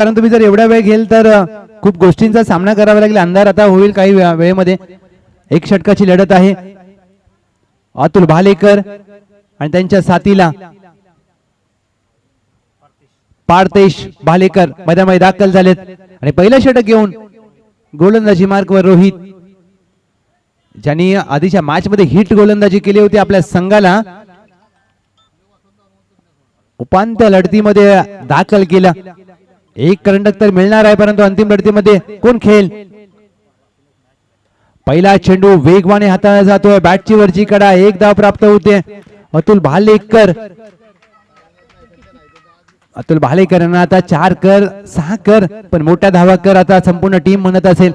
कारण तुम्ही जर एवढा वेळ घेल तर खूप गोष्टींचा सामना करावा लागेल. अंधार आता होईल काही वेळेमध्ये. एक षटकाची लढत आहे. अतुल भालेकर आणि त्यांच्या साथीला पार्थेश भालेकर मैदानामध्ये दाखल झालेत. आणि पहिलं षटक घेऊन गोलंदाजी मार्कवर रोहित. ज्यांनी आधीच्या मॅच मध्ये हिट गोलंदाजी केली होती आपल्या संघाला. उपांत्य लढतीमध्ये दाखल केलं. एक करंडक तर मिळणार आहे परंतु अंतिम लढतीमध्ये कोण खेळ पहिला चेंडू वेगवाने हाताळला जातोय. बॅटची वरची कडा एक धाव प्राप्त होते. अतुल भालेकर. अतुल भालेकर यांना आता चार कर सहा कर पण मोठ्या धावा कर आता संपूर्ण टीम म्हणत असेल.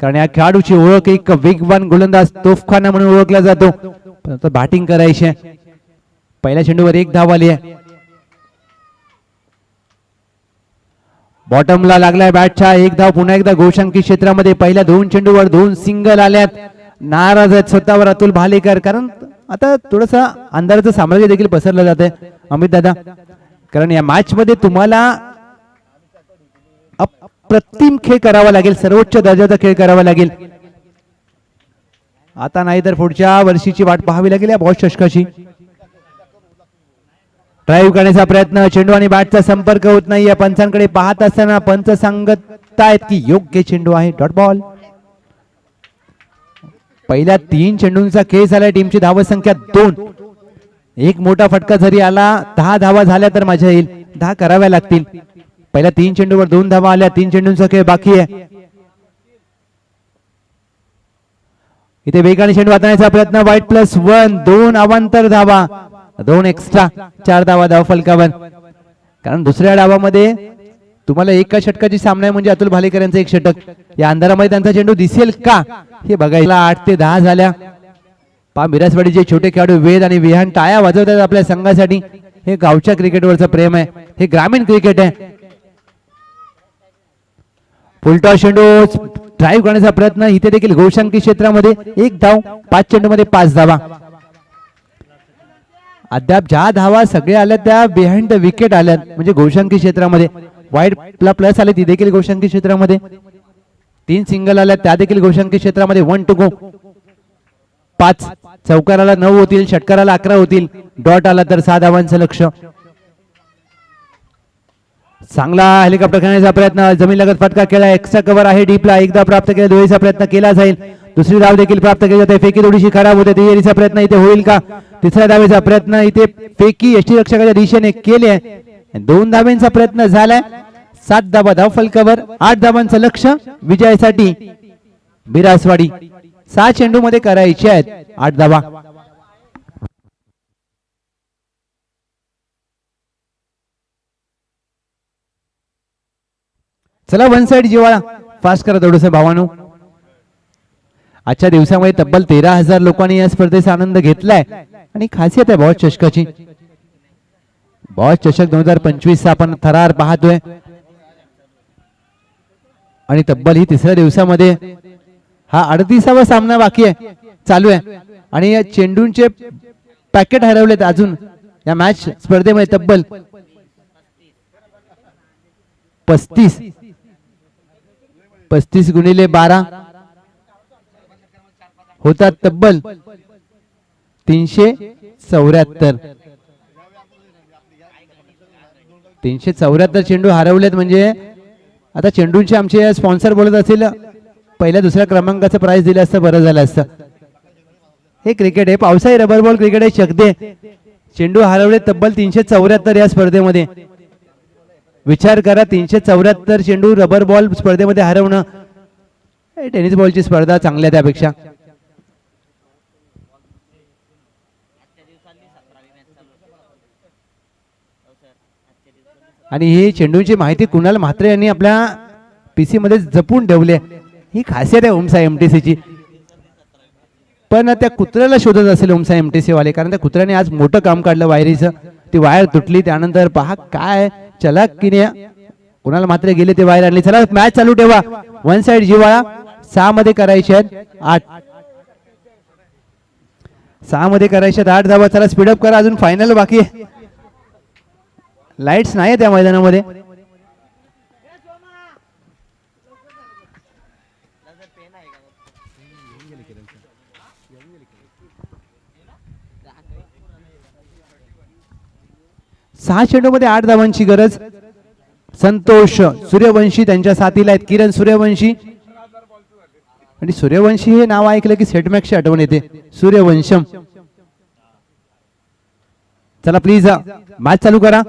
कारण या खेळाडूची ओळख एक वेगवान गोलंदाज तोफखाना म्हणून ओळखला जातो. पण आता बॅटिंग करायची पहिल्या चेंडूवर एक धाव आली आहे. बॉटमला लागलाय बॅटच्या एक धाव पुन्हा एकदा गोशांकी क्षेत्रामध्ये पहिल्या दोन चेंडूवर दोन सिंगल आल्यात. नाराज आहेत स्वतःवर अतुल भालेकर कारण आता थोडंसं अंधाराचं साम्राज्य देखील पसरलं जात आहे अमित दादा कारण या मॅच मध्ये तुम्हाला अप्रतिम खेळ करावा लागेल सर्वोच्च दर्जाचा खेळ करावा लागेल. आता नाही तर पुढच्या वर्षीची वाट पाहावी लागेल या बॉस चषकाची ड्राईव्ह करण्याचा प्रयत्न. चेंडू आणि बॅटचा संपर्क होत नाही या पंचांकडे पाहत असताना पंच सांगत आहेत की योग्य चेंडू आहे. डॉट बॉल पहिल्या तीन चेंडूंचा खेळ झालाय टीमची धावसंख्या दोन. एक मोठा फटका जरी आला दहा धावा झाल्या तर मजा येईल. दहा कराव्या लागतील. पहिल्या तीन चेंडूवर दोन धावा आल्या. तीन चेंडूंचा खेळ बाकी आहे. इथे वेगाने चेंडू वाचण्याचा प्रयत्न. वाईट प्लस वन दोन अवांतर धावा. दोन एक्स्ट्रा चार धावा धाव फलकावर कारण दुसऱ्या डावामध्ये तुम्हाला एका षटकाची सामना आहे म्हणजे अतुल भालेकर यांचा एक षटक. या अंधारामध्ये त्यांचा चेंडू दिसेल का? हे बघायला आठ ते दहा झाल्या. पा मिरासवाडीचे छोटे खेळाडू वेद आणि विहान टाया वाजवतात आपल्या संघासाठी. हे गावच्या क्रिकेटवरचं प्रेम आहे. हे ग्रामीण क्रिकेट आहे. फुलटॉस चेंडू ड्राईव्ह करण्याचा प्रयत्न. इथे देखील गौशांकी क्षेत्रामध्ये एक धाव पाच चेंडू मध्ये पाच धावा. अद्याप ज्या धावा सगळ्या आल्या त्या बिहाइंड द विकेट आल्यात. म्हणजे गोशांकी क्षेत्रामध्ये. वाईट प्लस आले ती देखील गोशांकी क्षेत्रामध्ये. तीन सिंगल आल्या त्या देखील गोशांकी क्षेत्रामध्ये. वन टू गो पाच. चौकाराला नऊ होतील षटकाराला अकरा होतील. डॉट आला तर सहा धावांचं लक्ष. चांगला हेलिकॉप्टर खेळण्याचा प्रयत्न. जमीन लगत फटका केला. एक्स्ट्रा कव्हर आहे. डीपला एकदा प्राप्त केला. दोन्हीचा प्रयत्न केला जाईल. दुसरी धाव देखील प्राप्त केली जाते. फेकी थोडीशी खराब होते. तिहेरीचा प्रयत्न इथे होईल का? तिसऱ्या धावेचा प्रयत्न इथे फेकी यष्टी रक्षकाच्या दिशेने केले दोन धावेंचा प्रयत्न झालाय. सात धाबा धाव फलकावर आठ धावांचं लक्ष विजयासाठी बिरासवाडी सहा चेंडू मध्ये करायचे आहेत. आठ धावा. चला वन साइड जिवाळा फास्ट करा थोडस भावानो. आजच्या दिवसामध्ये तब्बल तेरा हजार लोकांनी या स्पर्धेचा आनंद घेतलाय. आणि खासियत आहे बॉस चषकाची. बॉस चषक दोन हजार पंचवीसचा आपण थरार पाहतोय. आणि तब्बल ही तिसऱ्या दिवसामध्ये हा अडतीसावा सामना बाकी आहे चालू आहे. आणि या चेंडूंचे पॅकेट हरवलेत अजून. या मॅच स्पर्धेमध्ये तब्बल पस्तीस. पस्तीस गुणिले बारा. होतात तब्बल तीनशे चौऱ्याहत्तर. तीनशे चौऱ्याहत्तर चेंडू हरवलेत म्हणजे आता चेंडूंचे आमचे स्पॉन्सर बोलत असेल पहिल्या दुसऱ्या क्रमांकाचं प्राइस दिलं असतं बरं झालं असतं. हे क्रिकेट आहे. पावसाळी रबर बॉल क्रिकेट आहे शकते चेंडू हरवले तब्बल तीनशे चौऱ्याहत्तर या स्पर्धेमध्ये. विचार करा तीनशे चौऱ्याहत्तर चेंडू रबर बॉल स्पर्धेमध्ये हरवणं. टेनिस बॉलची स्पर्धा चांगल्या त्यापेक्षा. आणि ही चेंडूची माहिती कुणाल म्हात्रे यांनी आपल्या पीसी मध्ये जपून ठेवली आहे. ही खासियत आहे ओमसा ची. पण त्या कुत्र्याला शोधत असेल ओमसा टी वाले कारण त्या कुत्र्याने आज मोठं काम काढलं वायरीचं. ती वायर तुटली त्यानंतर पहा काय चला की नाही कुणाला मात्र गेले ते वायर आणली. चला मॅच चालू ठेवा. वन साइड जिवाळा सहा मध्ये करायचे आहेत आठ. सहा मध्ये करायचे आहेत आठ. धावा चला स्पीडअप करा. अजून फायनल बाकी आहे. लाईट्स नाही त्या मैदानामध्ये. सहा चेंडूमध्ये आठ धावांची गरज. संतोष सूर्यवंशी त्यांच्या साथीला आहेत. किरण सूर्यवंशी. आणि सूर्यवंशी हे नाव ऐकलं की सेटमॅक्सची आठवण येते. सूर्यवंशम. चला प्लीज मॅच uh, चालू करा.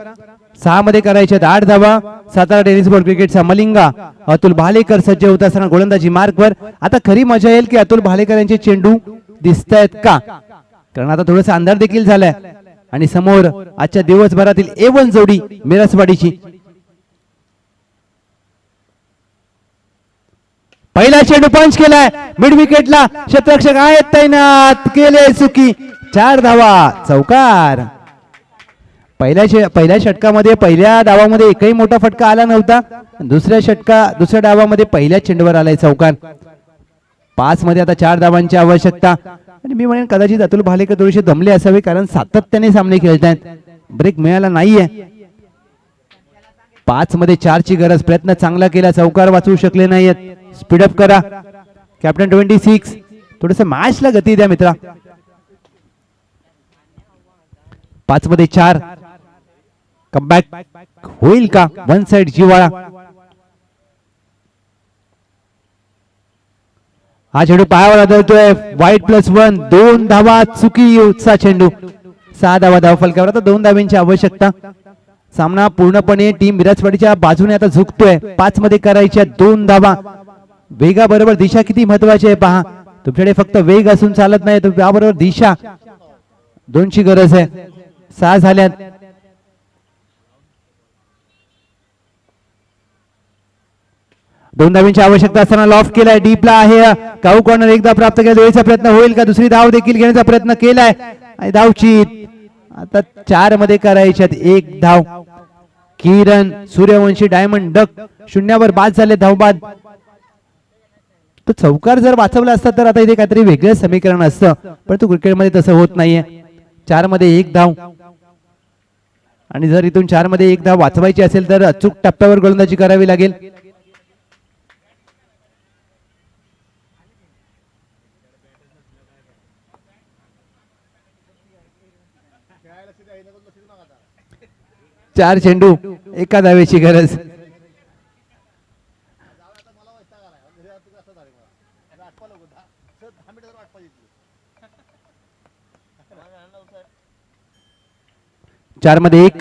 सहा मध्ये करायचे आठ धावा सातारा टेनिस बोर्ड क्रिकेटचा मलिंगा अतुल भालेकर सज्ज होत असताना गोलंदाजी मार्कवर आता खरी मजा येईल की अतुल भालेकर यांचे चेंडू दिसत आहेत का? कारण आता थोडस अंधार देखील झालाय. आणि समोर आजच्या दिवसभरातील ए वन जोडी मिरसवाडीची पहिला चेंडू पंच केलाय. मिड विकेटला क्षेत्ररक्षक आहेत तैनात केले चुकी चार धावा चौकार. पहिल्या पहिल्या षटकामध्ये पहिल्या डावामध्ये एकही मोठा फटका आला नव्हता. दुसऱ्या षटका दुसऱ्या डावामध्ये पहिल्या चेंडूवर आलाय चौकान. पाच मध्ये आता चार धावांची आवश्यकता. आणि मी म्हणेन कदाचित अतुल भालेकर थोडेसे दमले असावे कारण सातत्याने सामने खेळत आहेत ब्रेक मिळाला नाहीये. पाच मध्ये चारची गरज प्रयत्न चांगला केला चौकार वाचवू शकले नाहीयेत. स्पीडअप करा. कॅप्टन ट्वेंटी सिक्स थोडस मॅचला गती द्या मित्रा. पाच मध्ये चार. कमबॅक होईल का? वन साइड जिवाळा हा चेंडू पायावर आदळतोय. वाईट प्लस वन दोन धावा चुकी उत्साह चेंडू. सहा धावा धावा फलकावर. आता दोन धाव्यांची आवश्यकता. सामना पूर्णपणे टीम विराजवाडीच्या बाजूने आता झुकतोय. पाच मध्ये करायच्या दोन धावा. वेगाबरोबर दिशा किती महत्वाची आहे पहा. तुमच्याकडे फक्त वेग असून चालत नाही. तर त्याबरोबर दिशा दोनची गरज आहे. सहा झाल्यात. दोन धावींची आवश्यकता असताना लॉफ केलाय. डीपला आहे. काऊ कॉर्नर एकदा प्राप्त केला वेळेचा प्रयत्न होईल का? दुसरी धाव देखील घेण्याचा प्रयत्न केलाय. आणि धावची आता चारमध्ये करायच्यात एक धाव. Kiran Suryavanshi diamond duck. शून्यावर बाद झाले धावबाद तो चौकार जर वाचवला असता तर आता इथे काहीतरी वेगळं समीकरण असतं. परंतु क्रिकेटमध्ये तसं होत नाहीये. चारमध्ये एक धाव. आणि जर इथून चारमध्ये एक धाव वाचवायची असेल तर अचूक टप्प्यावर गोलंदाजी करावी लागेल. चार चेंडू एका धावेची गरज. चारमध्ये एक.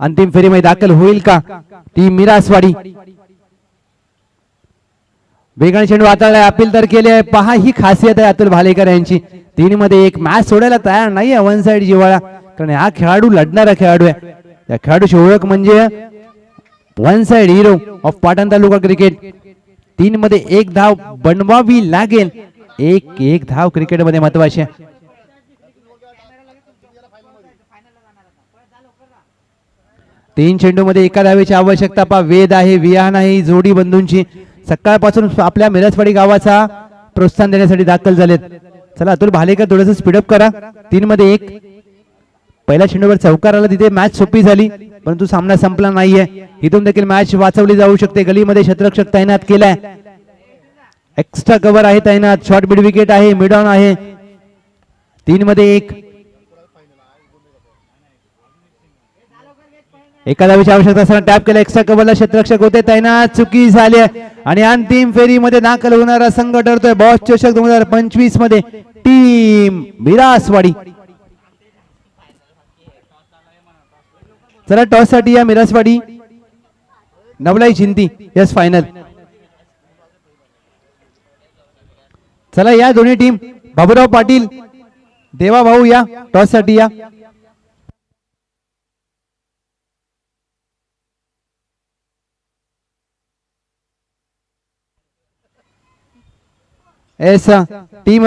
अंतिम फेरीमध्ये दाखल होईल का? ती मिरासवाडी. वेगाने चेंडू हाताळलाय अपील तर केले आहे. पहा ही खासियत आहे अतुल भालेकर यांची. तीन मध्ये एक मॅच सोडायला तयार नाही वन साइड जिवाळा कारण हा खेळाडू लढणारा खेळाडू आहे. या खेळाडूची ओळख म्हणजे one side hero of Patan taluka cricket तीन मध्ये एक धाव बनवावी लागेल. एक एक धाव क्रिकेटमध्ये महत्वाची महत्त्वाचे तीन चेंडू मध्ये एका धावेची आवश्यकता पा वेद आहे वियान आहे जोडी बंधूंची. सकाळपासून आपल्या मिरजवाडी गावाचा प्रोत्साहन देण्यासाठी दाखल झालेत. चला अतुल भालेकर थोडस स्पीडअप करा. तीन मध्ये एक पहिल्या चेंडूवर चौकार आला तिथे मॅच सोपी झाली परंतु सामना संपला नाहीये. इथून देखील मॅच वाचवली जाऊ शकते. गलीमध्ये क्षेत्ररक्षक तैनात केलाय. एक्स्ट्रा कव्हर आहे तैनात. शॉर्ट मिड विकेट आहे मिड ऑन आहे. तीन मध्ये एक. एखादा धावेची आवश्यकता असताना टॅप केला. एक्स्ट्रा कव्हरला क्षेत्ररक्षक होते. तैनात चुकी झाली. आणि अंतिम फेरीमध्ये दाखल होणारा संघ ठरतोय. बॉस चषक दोन हजार पंचवीसमध्ये टीम मिरासवाडी चला टॉस या मिरासवाडी नवलाई चिंती यस फायनल चला या दोन्ही टीम बाबूराव पाटील, देवा भाऊ या, टॉस या. S team